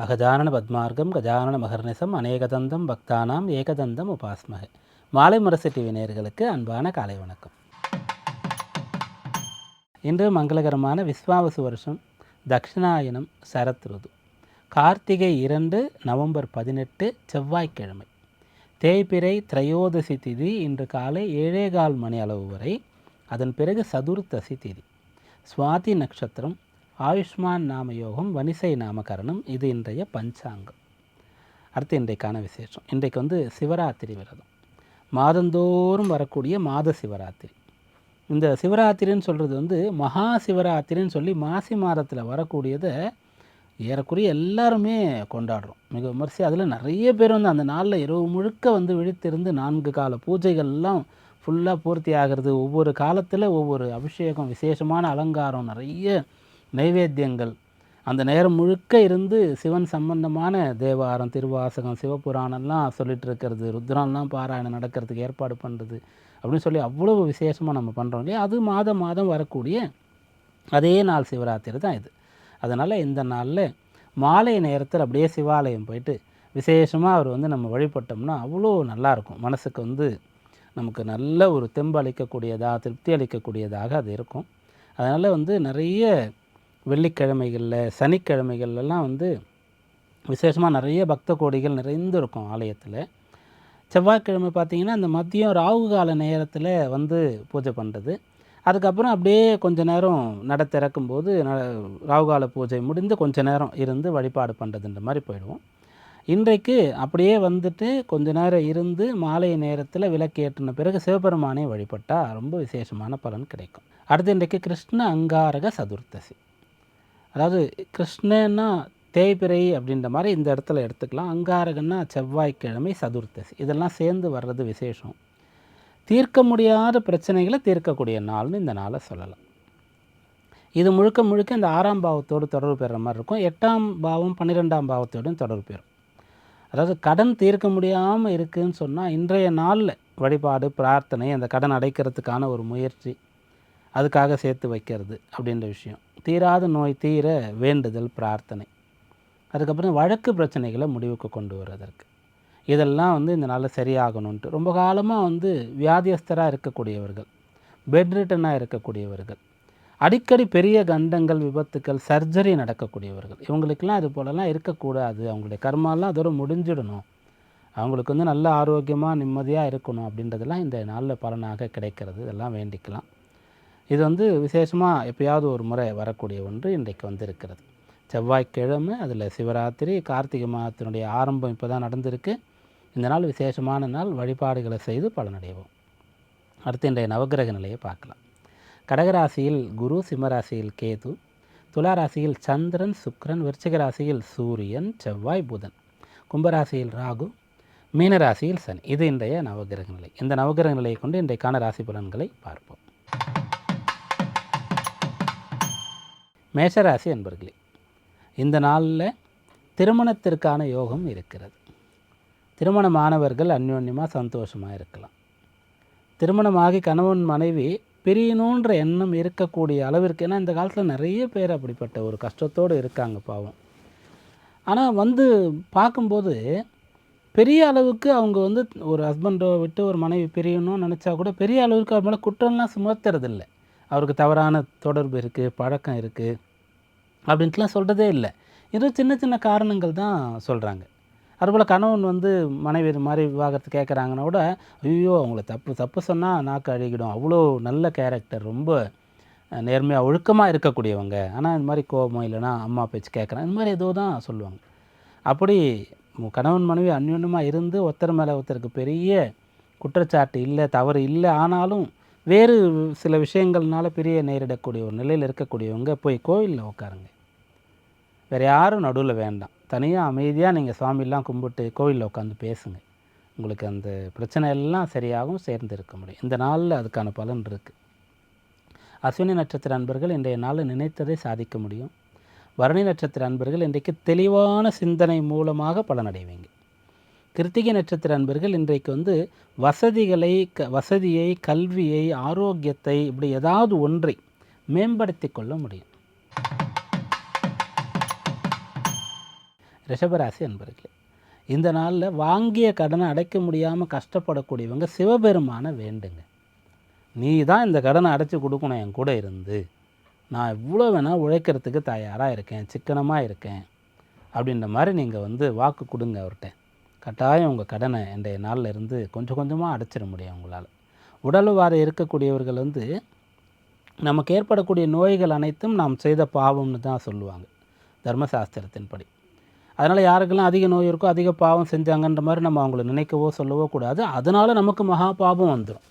அகஜானன பத்மார்க்கம் கஜானன மகர்நிசம் அநேகதந்தம் பக்தானாம் ஏகதந்தம் உபாஸ்மக. மாலை முரசு டிவி நேர்களுக்கு அன்பான காலை வணக்கம். இன்று மங்களகரமான விஸ்வாவசு வருஷம் தக்ஷிணாயனம் சரத் ருது. கார்த்திகை இரண்டு நவம்பர் பதினெட்டு செவ்வாய்க்கிழமை. தேய்பிறை திரையோதசி திதி இன்று காலை ஏழே கால் மணி அளவு வரை அதன் பிறகு சதுர்த்தசி திதி. சுவாதி நட்சத்திரம் ஆயுஷ்மான் நாம யோகம் வனிசை நாமகரணம் இது இன்றைய பஞ்சாங்கம். அடுத்து இன்றைக்கான விசேஷம். இன்றைக்கு வந்து சிவராத்திரி விரதம். மாதந்தோறும் வரக்கூடிய மாத சிவராத்திரி. இந்த சிவராத்திரின்னு சொல்கிறது வந்து மகா சிவராத்திரின்னு சொல்லி மாசி மாதத்தில் வரக்கூடியதை ஏறக்குறைய எல்லாருமே கொண்டாடுறோம். மிக விமர்சை அதில் நிறைய பேர் வந்து அந்த நாளில் இரவு முழுக்க வந்து விழித்திருந்து நான்கு கால பூஜைகள்லாம் ஃபுல்லாக பூர்த்தி ஆகிறது ஒவ்வொரு காலத்தில் ஒவ்வொரு அபிஷேகம் விசேஷமான அலங்காரம் நிறைய நைவேத்தியங்கள். அந்த நேரம் முழுக்க இருந்து சிவன் சம்பந்தமான தேவாரம் திருவாசகம் சிவபுராணம்லாம் சொல்லிட்டு இருக்கிறது. ருத்ரான்லாம் பாராயணம் நடக்கிறதுக்கு ஏற்பாடு பண்ணுறது அப்படின்னு சொல்லி அவ்வளவு விசேஷமாக நம்ம பண்ணுறோம் இல்லையா? அது மாதம் மாதம் வரக்கூடிய அதே நாள் சிவராத்திரி தான் இது. அதனால் இந்த நாளில் மாலை நேரத்தில் அப்படியே சிவாலயம் போயிட்டு விசேஷமாக அவர் வந்து நம்ம வழிபட்டோம்னா அவ்வளோ நல்லாயிருக்கும். மனசுக்கு வந்து நமக்கு நல்ல ஒரு தெம்பு அளிக்கக்கூடியதாக திருப்தி அளிக்கக்கூடியதாக அது இருக்கும். அதனால் வந்து நிறைய வெள்ளிக்கிழமைகளில் சனிக்கிழமைகள்லாம் வந்து விசேஷமாக நிறைய பக்த கோடிகள் நிறைந்திருக்கும் ஆலயத்தில். செவ்வாய்க்கிழமை பார்த்திங்கன்னா அந்த மதியம் ராகு கால நேரத்தில் வந்து பூஜை பண்ணுறது அதுக்கப்புறம் அப்படியே கொஞ்ச நேரம் நட திறக்கும்போது ந ராகுகால பூஜை முடிந்து கொஞ்ச நேரம் இருந்து வழிபாடு பண்ணுறதுன்ற மாதிரி போயிடுவோம். இன்றைக்கு அப்படியே வந்துட்டு கொஞ்ச நேரம் இருந்து மாலை நேரத்தில் விளக்கேற்றின பிறகு சிவபெருமானை வழிபட்டால் ரொம்ப விசேஷமான பலன் கிடைக்கும். அடுத்து இன்றைக்கு கிருஷ்ண அங்காரக சதுர்த்தசி. அதாவது கிருஷ்ணன்னா தேய்பிறை அப்படின்ற மாதிரி இந்த இடத்துல எடுத்துக்கலாம். அங்காரகன்னா செவ்வாய்க்கிழமை சதுர்த்தசி. இதெல்லாம் சேர்ந்து வர்றது விசேஷம். தீர்க்க முடியாத பிரச்சனைகளை தீர்க்கக்கூடிய நாள்னு இந்த நாளை சொல்லலாம். இது முழுக்க முழுக்க இந்த ஆறாம் பாவத்தோடு தொடர்பு பெறுற மாதிரி இருக்கும். எட்டாம் பாவம் பன்னிரெண்டாம் பாவத்தோடும் தொடர்பு பெறும். அதாவது கடன் தீர்க்க முடியாமல் இருக்குதுன்னு சொன்னால் இன்றைய நாளில் வழிபாடு பிரார்த்தனை அந்த கடன் அடைக்கிறதுக்கான ஒரு முயற்சி அதுக்காக சேர்த்து வைக்கிறது அப்படின்ற விஷயம். தீராத நோய் தீர வேண்டுதல் பிரார்த்தனை. அதுக்கப்புறம் வழக்கு பிரச்சனைகளை முடிவுக்கு கொண்டு வர்றதற்கு. இதெல்லாம் வந்து இந்த நாளில் சரியாகணுன்ட்டு ரொம்ப காலமாக வந்து வியாதியஸ்தராக இருக்கக்கூடியவர்கள் பெட் ரிட்டனாக இருக்கக்கூடியவர்கள் அடிக்கடி பெரிய கண்டங்கள் விபத்துக்கள் சர்ஜரி நடக்கக்கூடியவர்கள் இவங்களுக்கெல்லாம் இது போலலாம் இருக்கக்கூடாது. அவங்களுடைய கர்மாலாம் அதோட முடிஞ்சிடணும். அவங்களுக்கு வந்து நல்ல ஆரோக்கியமாக நிம்மதியாக இருக்கணும் அப்படின்றதெல்லாம் இந்த நாளில் பலனாக கிடைக்கிறது. இதெல்லாம் வேண்டிக்கலாம். இது வந்து விசேஷமாக எப்பயாவது ஒரு முறை வரக்கூடிய ஒன்று இன்றைக்கு வந்து இருக்கிறது செவ்வாய்க்கிழமை அதில் சிவராத்திரி கார்த்திகை மாதத்தினுடைய ஆரம்பம் இப்போ தான் நடந்திருக்கு. இந்த நாள் விசேஷமான நாள் வழிபாடுகளை செய்து பலனடைவோம். அடுத்து இன்றைய நவகிரக நிலையை பார்க்கலாம். கடகராசியில் குரு சிம்மராசியில் கேது துளாராசியில் சந்திரன் சுக்ரன் விருச்சிக ராசியில் சூரியன் செவ்வாய் புதன் கும்பராசியில் ராகு மீனராசியில் சனி. இது இன்றைய நவகிரக நிலை. இந்த நவகிரக நிலையை கொண்டு இன்றைக்கான ராசி பலன்களை பார்ப்போம். மேஷராசி அன்பர்களே இந்த நாளில் திருமணத்திற்கான யோகம் இருக்கிறது. திருமணமானவர்கள் அந்யோன்யமாக சந்தோஷமாக இருக்கலாம். திருமணமாகி கணவன் மனைவி பிரியணுன்ற எண்ணம் இருக்கக்கூடிய அளவிற்கு ஏன்னா இந்த காலத்தில் நிறைய பேர் அப்படிப்பட்ட ஒரு கஷ்டத்தோடு இருக்காங்க பாவம். ஆனால் வந்து பார்க்கும்போது பெரிய அளவுக்கு அவங்க வந்து ஒரு ஹஸ்பண்டோ விட்டு ஒரு மனைவி பிரியணும்னு நினச்சா கூட பெரிய அளவுக்கு அவர் மேலே குற்றம்லாம் சுமத்துறதில்லை. அவருக்கு தவறான தொடர்பு இருக்குது பழக்கம் இருக்குது அப்படின்ட்டுலாம் சொல்கிறதே இல்லை. ஏதோ சின்ன சின்ன காரணங்கள் தான் சொல்கிறாங்க அதுபோல் கணவன் வந்து மனைவி மாதிரி விவாகரத்து கேட்குறாங்கன்னா கூட ஐயோ அவங்கள தப்பு தப்பு சொன்னால் நாக்கு அழுகிடும். அவ்வளோ நல்ல கேரக்டர் ரொம்ப நேர்மையாக ஒழுக்கமாக இருக்கக்கூடியவங்க. ஆனால் இந்த மாதிரி கோபம் இல்லைனா அம்மா பேச்சு கேட்குறாங்க இந்த மாதிரி ஏதோ தான் சொல்லுவாங்க. அப்படி கணவன் மனைவி அந்யோன்யமாக இருந்து ஒருத்தர் மேலே ஒருத்தருக்கு பெரிய குற்றச்சாட்டு இல்லை தவறு இல்லை ஆனாலும் வேறு சில விஷயங்கள்னால பிரிய நேரிடக்கூடிய ஒரு நிலையில் இருக்கக்கூடியவங்க போய் கோவிலில் உட்காருங்க வேறு யாரும் நடுவில் வேண்டாம். தனியாக அமைதியாக நீங்கள் சுவாமிலாம் கும்பிட்டு கோவிலில் உட்காந்து பேசுங்க. உங்களுக்கு அந்த பிரச்சனை எல்லாம் சரியாகவும் சேர்ந்து இருக்க முடியும். இந்த நாளில் அதுக்கான பலன் இருக்குது அஸ்வினி நட்சத்திர அன்பர்கள் இன்றைய நாளில் நினைத்ததை சாதிக்க முடியும். வரணி நட்சத்திர அன்பர்கள் இன்றைக்கு தெளிவான சிந்தனை மூலமாக பலனடைவீங்க. கிருத்திகை நட்சத்திர அன்பர்கள் இன்றைக்கு வந்து வசதிகளை க வசதியை கல்வியை ஆரோக்கியத்தை இப்படி ஏதாவது ஒன்றை மேம்படுத்தி கொள்ள முடியும். ரிஷபராசி அன்பர்களே இந்த நாளில் வாங்கிய கடனை அடைக்க முடியாமல் கஷ்டப்படக்கூடியவங்க சிவபெருமானை வேண்டுங்க. நீ தான் இந்த கடனை அடைச்சி கொடுக்கணும் என் கூட இருந்து. நான் எவ்வளோ வேணால் உழைக்கிறதுக்கு தயாராக இருக்கேன் சிக்கனமாக இருக்கேன். அப்படின்ற மாதிரி நீங்கள் வந்து வாக்கு கொடுங்க அவர்கிட்ட. கட்டாயம் உங்கள் கடனை இன்றைய நாளில் இருந்து கொஞ்சம் கொஞ்சமாக அடைச்சிட முடியும் உங்களால். உடல் வார இருக்கக்கூடியவர்கள் வந்து நமக்கு ஏற்படக்கூடிய நோய்கள் அனைத்தும் நாம் செய்த பாவம்னு தான் சொல்லுவாங்க தர்மசாஸ்திரத்தின்படி. அதனால் யாருக்கெல்லாம் அதிக நோய் இருக்கோ அதிக பாவம் செஞ்சாங்கன்ற மாதிரி நம்ம அவங்கள நினைக்கவோ சொல்லவோ கூடாது. அதனால் நமக்கு மகா பாவம் வந்துடும்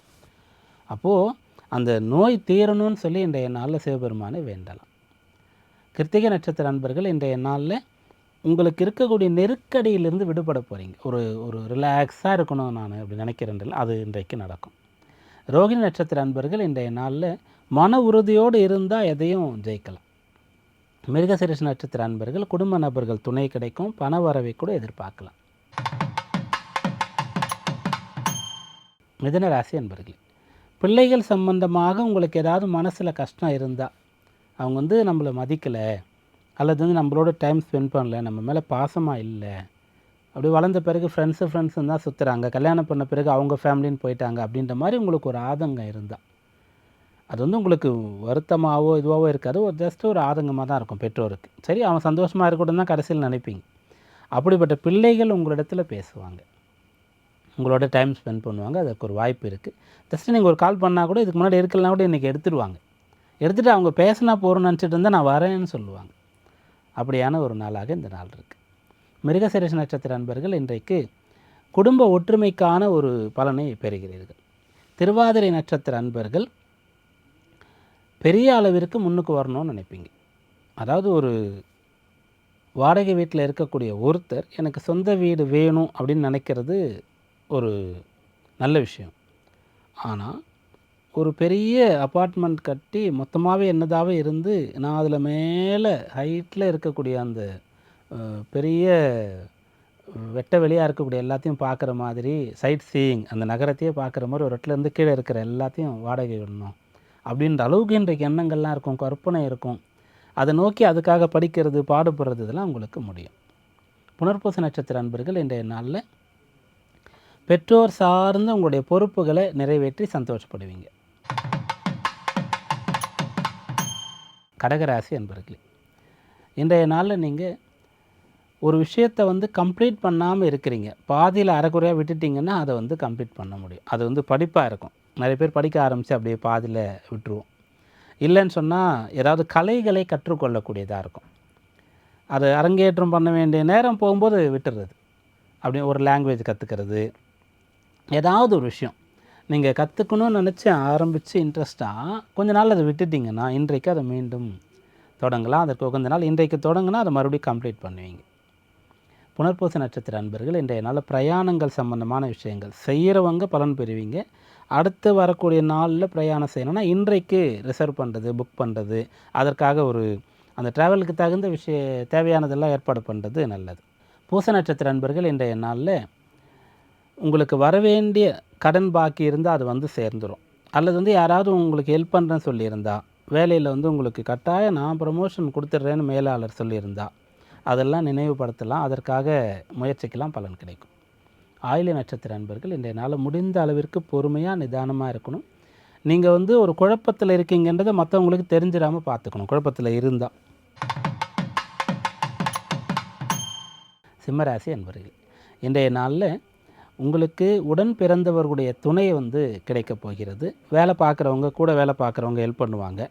அப்போது அந்த நோய் தீரணும்னு சொல்லி இன்றைய நாளில் சிவபெருமானை வேண்டலாம். கிருத்திகை நட்சத்திர நண்பர்கள் இன்றைய நாளில் உங்களுக்கு இருக்கக்கூடிய நெருக்கடியிலிருந்து விடுபட போகிறீங்க ஒரு ஒரு ரிலாக்ஸாக இருக்கணும் நான் அப்படி நினைக்கிறேன் அது இன்றைக்கு நடக்கும். ரோகிணி நட்சத்திர அன்பர்கள் இன்றைய நாளில் மன உறுதியோடு இருந்தால் எதையும் ஜெயிக்கலாம். மிருகசிரிஷ நட்சத்திர அன்பர்கள் குடும்ப நபர்கள் துணை கிடைக்கும் பண வரவை கூட எதிர்பார்க்கலாம். மிதன ராசி அன்பர்களே பிள்ளைகள் சம்பந்தமாக உங்களுக்கு ஏதாவது மனசில் கஷ்டம் இருந்தால் அவங்க வந்து நம்மளை மதிக்கலை அல்லது வந்து நம்மளோட டைம் ஸ்பெண்ட் பண்ணல நம்ம மேலே பாசமாக இல்லை. அப்படி வளர்ந்த பிறகு ஃப்ரெண்ட்ஸு ஃப்ரெண்ட்ஸு தான் சுற்றுறாங்க கல்யாணம் பண்ண பிறகு அவங்க ஃபேமிலின்னு போயிட்டாங்க அப்படின்ற மாதிரி உங்களுக்கு ஒரு ஆதங்கம் இருந்தால் அது வந்து உங்களுக்கு வருத்தமாகவோ இதுவாகவோ இருக்காது. ஒரு ஜஸ்ட் ஒரு ஆதங்கமாக தான் இருக்கும் பெற்றோருக்கு. சரி அவன் சந்தோஷமாக இருக்கட்டும் தான் கடைசியில் நினைப்பீங்க. அப்படிப்பட்ட பிள்ளைகள் உங்களிடத்தில் பேசுவாங்க. உங்களோட டைம் ஸ்பெண்ட் பண்ணுவாங்க. அதுக்கு ஒரு வாய்ப்பு இருக்குது ஜஸ்ட் நீங்கள் ஒரு கால் பண்ணால் கூட இதுக்கு முன்னாடி இருக்கலாம் கூட இன்றைக்கி எடுத்துடுவாங்க. எடுத்துகிட்டு அவங்க பேசினா போகிறோன்னு நினச்சிட்டு இருந்தால் நான் வரேன்னு சொல்லுவாங்க. அப்படியான ஒரு நாளாக இந்த நாள் இருக்குது மிருகசீரிஷ நட்சத்திர அன்பர்கள் இன்றைக்கு குடும்ப ஒற்றுமைக்கான ஒரு பலனை பெறுகிறீர்கள். திருவாதிரை நட்சத்திர அன்பர்கள் பெரிய அளவிற்கு முன்னுக்கு வரணும்னு நினைப்பீங்க. அதாவது ஒரு வாடகை வீட்டில் இருக்கக்கூடிய ஒருத்தர் எனக்கு சொந்த வீடு வேணும் அப்படின்னு நினைக்கிறது ஒரு நல்ல விஷயம். ஆனால் ஒரு பெரிய அப்பார்ட்மெண்ட் கட்டி மொத்தமாகவே என்னதாகவே இருந்து நான் அதில் மேலே ஹைட்டில் இருக்கக்கூடிய அந்த பெரிய வெட்ட வெளியாக இருக்கக்கூடிய எல்லாத்தையும் பார்க்குற மாதிரி சைட் சீயிங் அந்த நகரத்தையே பார்க்குற மாதிரி ஒரு இடத்துலேருந்து கீழே இருக்கிற எல்லாத்தையும் வாடகை விடணும். அப்படின்ற அளவுக்கு இன்றைக்கு எண்ணங்கள்லாம் இருக்கும் கற்பனை இருக்கும். அதை நோக்கி அதுக்காக படிக்கிறது பாடுபடுறது இதெல்லாம் உங்களுக்கு முடியும். புனர்பூச நட்சத்திர அன்பர்கள் இன்றைய நாளில் பெற்றோர் சார்ந்த உங்களுடைய பொறுப்புகளை நிறைவேற்றி சந்தோஷப்படுவீங்க. கடகராசி அன்பர்களே இன்றைய நாளில் நீங்கள் ஒரு விஷயத்தை வந்து கம்ப்ளீட் பண்ணாமல் இருக்கிறீங்க. பாதியில் அரைக்குறையாக விட்டுட்டிங்கன்னா அதை வந்து கம்ப்ளீட் பண்ண முடியும். அது வந்து படிப்பாக இருக்கும். நிறைய பேர் படிக்க ஆரம்பித்து அப்படியே பாதியில் விட்டுருவோம். இல்லைன்னு சொன்னால் ஏதாவது கலைகளை கற்றுக்கொள்ளக்கூடியதாக இருக்கும். அது அரங்கேற்றம் பண்ண வேண்டிய நேரம் போகும்போது விட்டுறது. அப்படி ஒரு லாங்குவேஜ் கற்றுக்கிறது ஏதாவது ஒரு விஷயம். நீங்கள் கற்றுக்கணும்னு நினச்சி ஆரம்பித்து இன்ட்ரெஸ்ட்டாக கொஞ்ச நாள் அதை விட்டுட்டிங்கன்னா இன்றைக்கு அதை மீண்டும் தொடங்கலாம். அதற்கு உகந்த நாள் இன்றைக்கு தொடங்கினா அதை மறுபடியும் கம்ப்ளீட் பண்ணுவீங்க. புனர்பூச நட்சத்திர அன்பர்கள் இன்றைய நாள் பிரயாணங்கள் சம்பந்தமான விஷயங்கள். செய்கிறவங்க பலன் பெறுவீங்க. அடுத்து வரக்கூடிய நாளில் பிரயாணம் செய்யணும்னா இன்றைக்கு ரிசர்வ் பண்ணுறது புக் பண்ணுறது அதற்காக ஒரு அந்த ட்ராவலுக்கு தகுந்த விஷய தேவையானதெல்லாம் ஏற்பாடு பண்ணுறது நல்லது. பூச நட்சத்திர அன்பர்கள் இன்றைய நாளில் உங்களுக்கு வரவேண்டிய கடன் பாக்கி இருந்தால் அது வந்து சேர்ந்துடும் அல்லது வந்து யாராவது உங்களுக்கு ஹெல்ப் பண்ணுறேன்னு சொல்லியிருந்தா வேலையில் வந்து உங்களுக்கு கட்டாயம் நான் ப்ரமோஷன் கொடுத்துட்றேன்னு மேலாளர் சொல்லியிருந்தா அதெல்லாம் நினைவுபடுத்தலாம். அதற்காக முயற்சிக்கெல்லாம் பலன் கிடைக்கும். ஆயில நட்சத்திர அன்பர்கள் இன்றைய நாள் முடிந்த அளவிற்கு பொறுமையாக நிதானமாக இருக்கணும். நீங்கள் வந்து ஒரு குழப்பத்தில் இருக்கீங்கன்றதை மற்றவங்களுக்கு தெரிஞ்சிடாமல் பார்த்துக்கணும் குழப்பத்தில் இருந்தால் சிம்மராசி அன்பர்கள் இன்றைய நாளில் உங்களுக்கு உடன் பிறந்தவர்களுடைய துணை வந்து கிடைக்கப் போகிறது. வேலை பார்க்குறவங்க கூட வேலை பார்க்குறவங்க ஹெல்ப் பண்ணுவாங்க.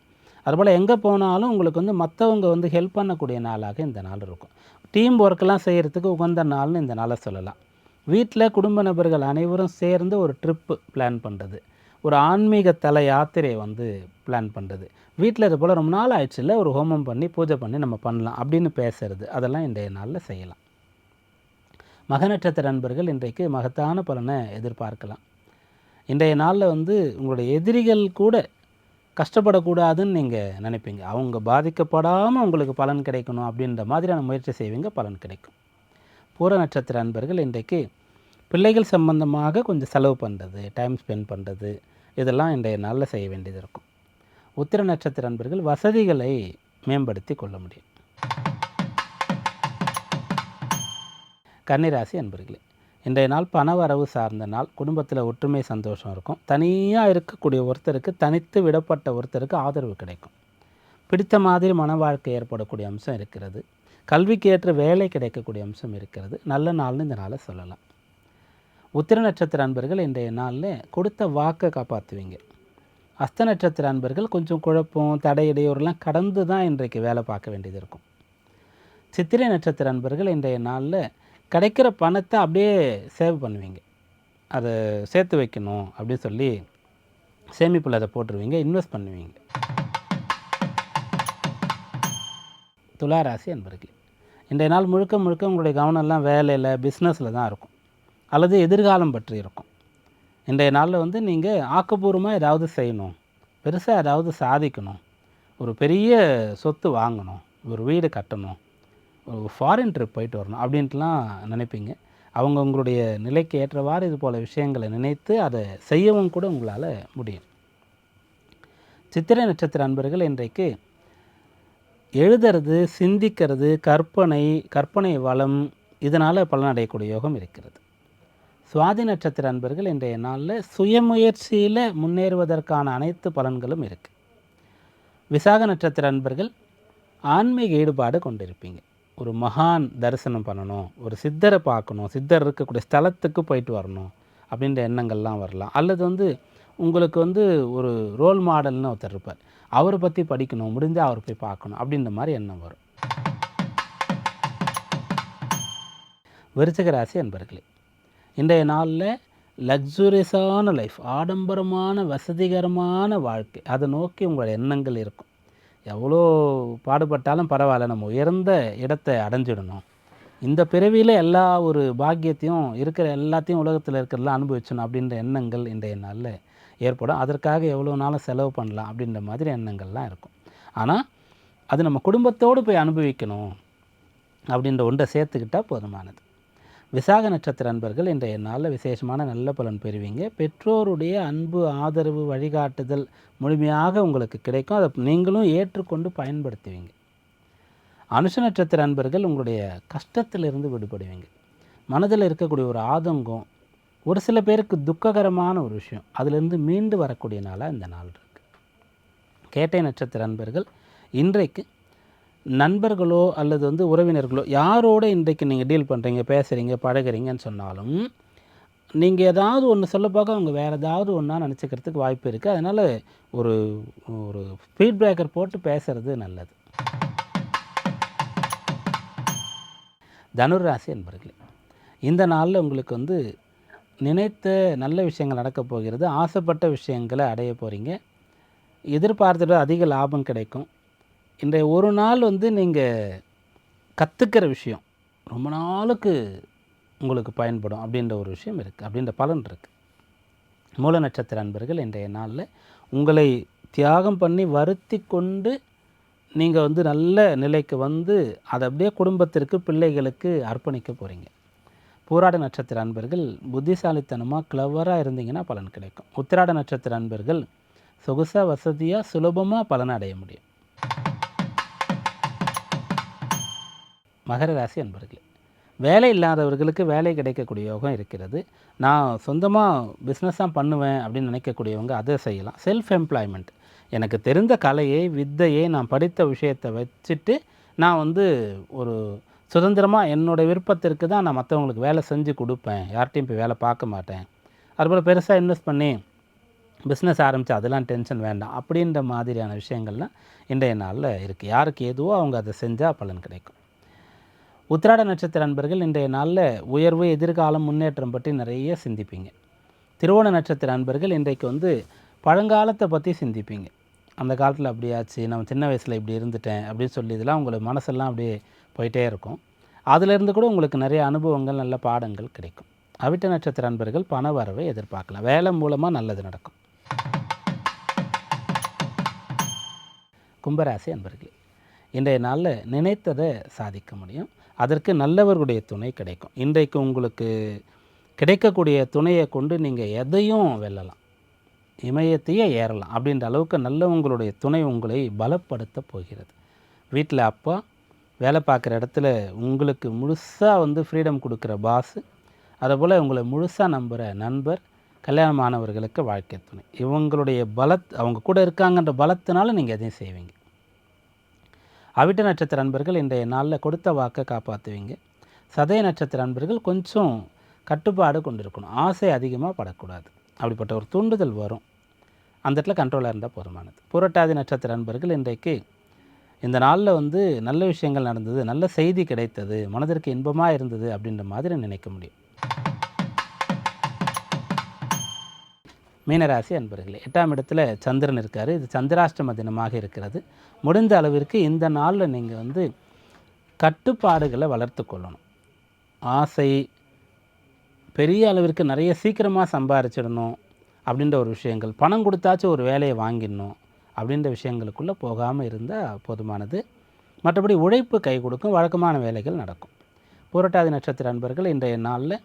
அதுபோல் எங்கே போனாலும் உங்களுக்கு வந்து மற்றவங்க வந்து ஹெல்ப் பண்ணக்கூடிய நாளாக இந்த நாள் இருக்கும். டீம் ஒர்க்கெலாம் செய்கிறதுக்கு உகந்த நாள்னு இந்த நாளை சொல்லலாம். வீட்டில் குடும்ப நபர்கள் அனைவரும் சேர்ந்து ஒரு ட்ரிப்பு பிளான் பண்ணுறது ஒரு ஆன்மீக தல யாத்திரையை வந்து பிளான் பண்ணுறது வீட்டில் இது போல் ரொம்ப நாள் ஆயிடுச்சுல ஒரு ஹோமம் பண்ணி பூஜை பண்ணி நம்ம பண்ணலாம் அப்படின்னு பேசுறது. அதெல்லாம் இன்றைய நாளில் செய்யலாம். மக நட்சத்திர நண்பர்கள் இன்றைக்கு மகத்தான பலனை எதிர்பார்க்கலாம். இன்றைய நாளில் வந்து உங்களுடைய எதிரிகள் கூட கஷ்டப்படக்கூடாதுன்னு நீங்கள் நினைப்பீங்க. அவங்க பாதிக்கப்படாமல் உங்களுக்கு பலன் கிடைக்கணும் அப்படின்ற மாதிரியான முயற்சி செய்வீங்க பலன் கிடைக்கும். பூர நட்சத்திர அன்பர்கள் இன்றைக்கு பிள்ளைகள் சம்பந்தமாக கொஞ்சம் செலவு பண்ணுறது டைம் ஸ்பெண்ட் பண்ணுறது இதெல்லாம் இன்றைய நாளில் செய்ய வேண்டியது இருக்கும். உத்திர நட்சத்திர அன்பர்கள் வசதிகளை மேம்படுத்தி கொள்ள முடியும். கன்னிராசி அன்பர்களே இன்றைய நாள் பண வரவு சார்ந்த நாள். குடும்பத்தில் ஒற்றுமை சந்தோஷம் இருக்கும். தனியாக இருக்கக்கூடிய ஒருத்தருக்கு தனித்து விடப்பட்ட ஒருத்தருக்கு ஆதரவு கிடைக்கும். பிடித்த மாதிரி மன வாழ்க்கை ஏற்படக்கூடிய அம்சம் இருக்கிறது. கல்விக்கு ஏற்ற வேலை கிடைக்கக்கூடிய அம்சம் இருக்கிறது. நல்ல நாள்னு இந்த நாளை சொல்லலாம். உத்திர நட்சத்திர அன்பர்கள் இன்றைய நாளில் கொடுத்த வாக்கை காப்பாற்றுவீங்க அஸ்த நட்சத்திர அன்பர்கள் கொஞ்சம் குழப்பம் தடை இடையூறுலாம் கடந்து தான் இன்றைக்கு வேலை பார்க்க வேண்டியது இருக்கும். சித்திரை நட்சத்திர அன்பர்கள் இன்றைய நாளில் கிடைக்கிற பணத்தை அப்படியே சேவ் பண்ணுவீங்க. அதை சேர்த்து வைக்கணும் அப்படின்னு சொல்லி சேமிப்பில் அதை போட்டுருவீங்க இன்வெஸ்ட் பண்ணுவீங்க. துலா ராசி அன்பர்களே இன்றைய நாள் முழுக்க முழுக்க உங்களுடைய கவனம்லாம் வேலையில் பிஸ்னஸில் தான் இருக்கும். அல்லது எதிர்காலம் பற்றி இருக்கும். இன்றைய நாளில் வந்து நீங்கள் ஆக்கப்பூர்வமாக ஏதாவது செய்யணும். பெருசாக ஏதாவது சாதிக்கணும். ஒரு பெரிய சொத்து வாங்கணும். ஒரு வீடு கட்டணும். ஃபாரின் ட்ரிப் போயிட்டு வரணும் அப்படின்ட்டுலாம் நினைப்பீங்க. அவங்க உங்களுடைய நிலைக்கு ஏற்றவாறு இது போல் விஷயங்களை நினைத்து அதை செய்யவும் கூட உங்களால் முடியும். சித்திரை நட்சத்திர அன்பர்கள் இன்றைக்கு எழுதுறது சிந்திக்கிறது கற்பனை கற்பனை வளம் இதனால் பலனடையக்கூடிய யோகம் இருக்கிறது. சுவாதி நட்சத்திர அன்பர்கள் இன்றைய நாளில் சுயமுயற்சியில் முன்னேறுவதற்கான அனைத்து பலன்களும் இருக்குது விசாக நட்சத்திர அன்பர்கள் ஆன்மீக ஈடுபாடு கொண்டிருப்பீங்க. ஒரு மகான் தரிசனம் பண்ணணும் ஒரு சித்தரை பார்க்கணும் சித்தர் இருக்கக்கூடிய ஸ்தலத்துக்கு போயிட்டு வரணும் அப்படின்ற எண்ணங்கள்லாம் வரலாம். அல்லது வந்து உங்களுக்கு வந்து ஒரு ரோல் மாடல்னு ஒருத்தர் இருப்பார். அவரை பற்றி படிக்கணும் முடிஞ்சால் அவர் போய் பார்க்கணும் அப்படின்ற மாதிரி எண்ணம் வரும். விருச்சிக ராசி அன்பர்களே இன்றைய நாளில் லக்ஸுரியஸான லைஃப் ஆடம்பரமான வசதிகரமான வாழ்க்கை அதை நோக்கி உங்களோட எண்ணங்கள் இருக்கும். எவ்வளோ பாடுபட்டாலும் பரவாயில்ல. நம்ம உயர்ந்த இடத்தை அடைஞ்சிடணும். இந்த பிறவியில் எல்லா ஒரு பாக்கியத்தையும் இருக்கிற எல்லாத்தையும் உலகத்தில் இருக்கிறதெல்லாம் அனுபவிச்சணும் அப்படின்ற எண்ணங்கள் இன்றைய நாளில் ஏற்படும். அதற்காக எவ்வளோ நாளும் செலவு பண்ணலாம் அப்படின்ற மாதிரி எண்ணங்கள்லாம் இருக்கும். ஆனால் அது நம்ம குடும்பத்தோடு போய் அனுபவிக்கணும் அப்படின்ற ஒன்றை சேர்த்துக்கிட்டால் போதுமானது. விசாக நட்சத்திர அன்பர்கள் இன்றைய நாளில் விசேஷமான நல்ல பலன் பெறுவீங்க. பெற்றோருடைய அன்பு ஆதரவு வழிகாட்டுதல் முழுமையாக உங்களுக்கு கிடைக்கும். அதை நீங்களும் ஏற்றுக்கொண்டு பயன்படுத்துவீங்க. அனுஷ நட்சத்திர அன்பர்கள் உங்களுடைய கஷ்டத்திலிருந்து விடுபடுவீங்க. மனதில் இருக்கக்கூடிய ஒரு ஆதங்கம் ஒரு சில பேருக்கு துக்ககரமான ஒரு விஷயம் அதிலிருந்து மீண்டு வரக்கூடிய நாளாக இந்த நாள் இருக்குது கேட்டை நட்சத்திர அன்பர்கள் இன்றைக்கு நண்பர்களோ அல்லது வந்து உறவினர்களோ யாரோட இன்றைக்கு நீங்கள் டீல் பண்ணுறீங்க பேசுகிறீங்க பழகுறீங்கன்னு சொன்னாலும் நீங்கள் ஏதாவது ஒன்று சொல்ல பார்க்க அவங்க வேறு ஏதாவது ஒன்றா நினச்சிக்கிறதுக்கு வாய்ப்பு இருக்குது அதனால் ஒரு ஒரு ஸ்பீட் போட்டு பேசுகிறது நல்லது. தனுராசி என்பர்களே இந்த நாளில் உங்களுக்கு வந்து நினைத்த நல்ல விஷயங்கள் நடக்கப் போகிறது. ஆசைப்பட்ட விஷயங்களை அடைய போகிறீங்க எதிர்பார்த்துட்டு அதிக லாபம் கிடைக்கும். இன்றைய ஒரு நாள் வந்து நீங்கள் கற்றுக்கிற விஷயம். ரொம்ப நாளுக்கு உங்களுக்கு பயன்படும் அப்படின்ற ஒரு விஷயம் இருக்குது அப்படின்ற பலன் இருக்குது மூல நட்சத்திர அன்பர்கள் இன்றைய நாளில் உங்களை தியாகம் பண்ணி வருத்தி கொண்டு நீங்கள் வந்து நல்ல நிலைக்கு வந்து அதை அப்படியே குடும்பத்திற்கு பிள்ளைகளுக்கு அர்ப்பணிக்க போகிறீங்க பூராட நட்சத்திர அன்பர்கள் புத்திசாலித்தனமாக கிளவராக இருந்தீங்கன்னா பலன் கிடைக்கும். உத்திராட நட்சத்திர அன்பர்கள் சொகுசாக வசதியாக சுலபமாக பலன் அடைய முடியும். மகர ராசி அன்பர்களே வேலை இல்லாதவர்களுக்கு வேலை கிடைக்கக்கூடிய யோகம் இருக்கிறது. நான் சொந்தமாக பிஸ்னஸ் தான் பண்ணுவேன் அப்படின்னு நினைக்கக்கூடியவங்க அதை செய்யலாம். செல்ஃப் எம்ப்ளாய்மெண்ட் எனக்கு தெரிந்த கலையை வித்தையை நான் படித்த விஷயத்தை வச்சுட்டு நான் வந்து ஒரு சுதந்திரமாக என்னோடய விருப்பத்திற்கு தான் நான் மற்றவங்களுக்கு வேலை செஞ்சு கொடுப்பேன். யார்கிட்டையும் போய் வேலை பார்க்க மாட்டேன். அதுபோல் பெருசாக இன்வெஸ்ட் பண்ணி பிஸ்னஸ் ஆரம்பித்து அதெல்லாம் டென்ஷன் வேண்டாம். அப்படின்ற மாதிரியான விஷயங்கள்லாம் இன்றைய நாளில் இருக்குது யாருக்கு எதுவோ அவங்க அதை செஞ்சால் பலன் கிடைக்கும். உத்திராட நட்சத்திர அன்பர்கள் இன்றைய நாளில் உயர்வு எதிர்காலம் முன்னேற்றம் பற்றி நிறைய சிந்திப்பீங்க. திருவோண நட்சத்திர அன்பர்கள் இன்றைக்கு வந்து பழங்காலத்தை பற்றி சிந்திப்பீங்க. அந்த காலத்தில் அப்படியாச்சு நம்ம சின்ன வயசில் இப்படி இருந்துட்டேன் அப்படின்னு சொல்லி இதெல்லாம் உங்களுக்கு மனசெல்லாம் அப்படியே போயிட்டே இருக்கும். அதிலிருந்து கூட உங்களுக்கு நிறைய அனுபவங்கள் நல்ல பாடங்கள் கிடைக்கும். அவிட்ட நட்சத்திர அன்பர்கள் பண வரவை எதிர்பார்க்கலாம். வேலை மூலமாக நல்லது நடக்கும். கும்பராசி அன்பர்களே இன்றைய நாளில் நினைத்ததை சாதிக்க முடியும். அதற்கு நல்லவர்களுடைய துணை கிடைக்கும். இன்றைக்கு உங்களுக்கு கிடைக்கக்கூடிய துணையை கொண்டு நீங்கள் எதையும் வெல்லலாம். இமயத்தையே ஏறலாம். அப்படின்ற அளவுக்கு நல்லவங்களுடைய துணை உங்களை பலப்படுத்த போகிறது. வீட்டில் அப்பா வேலை பார்க்குற இடத்துல உங்களுக்கு முழுசாக வந்து ஃப்ரீடம் கொடுக்குற பாஸு அதுபோல் உங்களை முழுசாக நம்புகிற நண்பர் கல்யாணமானவர்களுக்கு வாழ்க்கை துணை. இவங்களுடைய பலத் அவங்க கூட இருக்காங்கன்ற பலத்தினால நீங்கள் எதையும் செய்வீங்க. அவிட்ட நட்சத்திர அன்பர்கள் இன்றைய நாளில் கொடுத்த வாக்கை காப்பாற்றுவீங்க சதய நட்சத்திர அன்பர்கள் கொஞ்சம் கட்டுப்பாடு கொண்டு இருக்கணும் ஆசை அதிகமாக படக்கூடாது. அப்படிப்பட்ட ஒரு தூண்டுதல் வரும். அந்த இடத்துல கண்ட்ரோலாக இருந்தால் போதுமானது. புரட்டாதி நட்சத்திர அன்பர்கள் இன்றைக்கு இந்த நாளில் வந்து நல்ல விஷயங்கள் நடந்தது நல்ல செய்தி கிடைத்தது மனதிற்கு இன்பமாக இருந்தது அப்படின்ற மாதிரி நினைக்க முடியும். மீனராசி அன்பர்களே எட்டாம் இடத்துல சந்திரன் இருக்கார். இது சந்திராஷ்டம தினமாக இருக்கிறது. முடிந்த அளவிற்கு இந்த நாளில் நீங்கள் வந்து கட்டுப்பாடுகளை வளர்த்து கொள்ளணும். ஆசை பெரிய அளவிற்கு நிறைய சீக்கிரமாக சம்பாரிச்சிடணும் அப்படின்ற ஒரு விஷயங்கள் பணம் கொடுத்தாச்சும் ஒரு வேலையை வாங்கிடணும் அப்படின்ற விஷயங்களுக்குள்ளே போகாமல் இருந்தால் போதுமானது. மற்றபடி உழைப்பு கை கொடுக்கும் வழக்கமான வேலைகள் நடக்கும். புரட்டாதி நட்சத்திர அன்பர்கள் இன்றைய நாளில்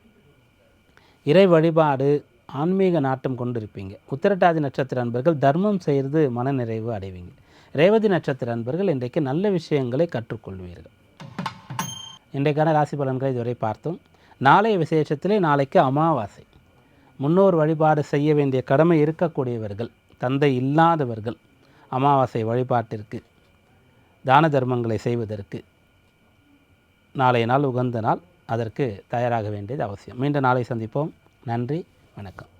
இறை வழிபாடு ஆன்மீக நாட்டம் கொண்டிருப்பீங்க. உத்திரட்டாதி நட்சத்திர அன்பர்கள் தர்மம் செய்கிறது மனநிறைவு அடைவீங்க. ரேவதி நட்சத்திர அன்பர்கள் இன்றைக்கு நல்ல விஷயங்களை கற்றுக்கொள்வீர்கள். இன்றைக்கான ராசி பலன்களை இதுவரை பார்த்தோம். நாளைய விசேஷத்திலே நாளைக்கு அமாவாசை. முன்னோர் வழிபாடு செய்ய வேண்டிய கடமை இருக்கக்கூடியவர்கள் தந்தை இல்லாதவர்கள் அமாவாசை வழிபாட்டிற்கு தான தர்மங்களை செய்வதற்கு நாளைய நாள் உகந்த நாள் அதற்கு தயாராக வேண்டியது அவசியம். மீண்டும் நாளை சந்திப்போம். நன்றி. வணக்கம்.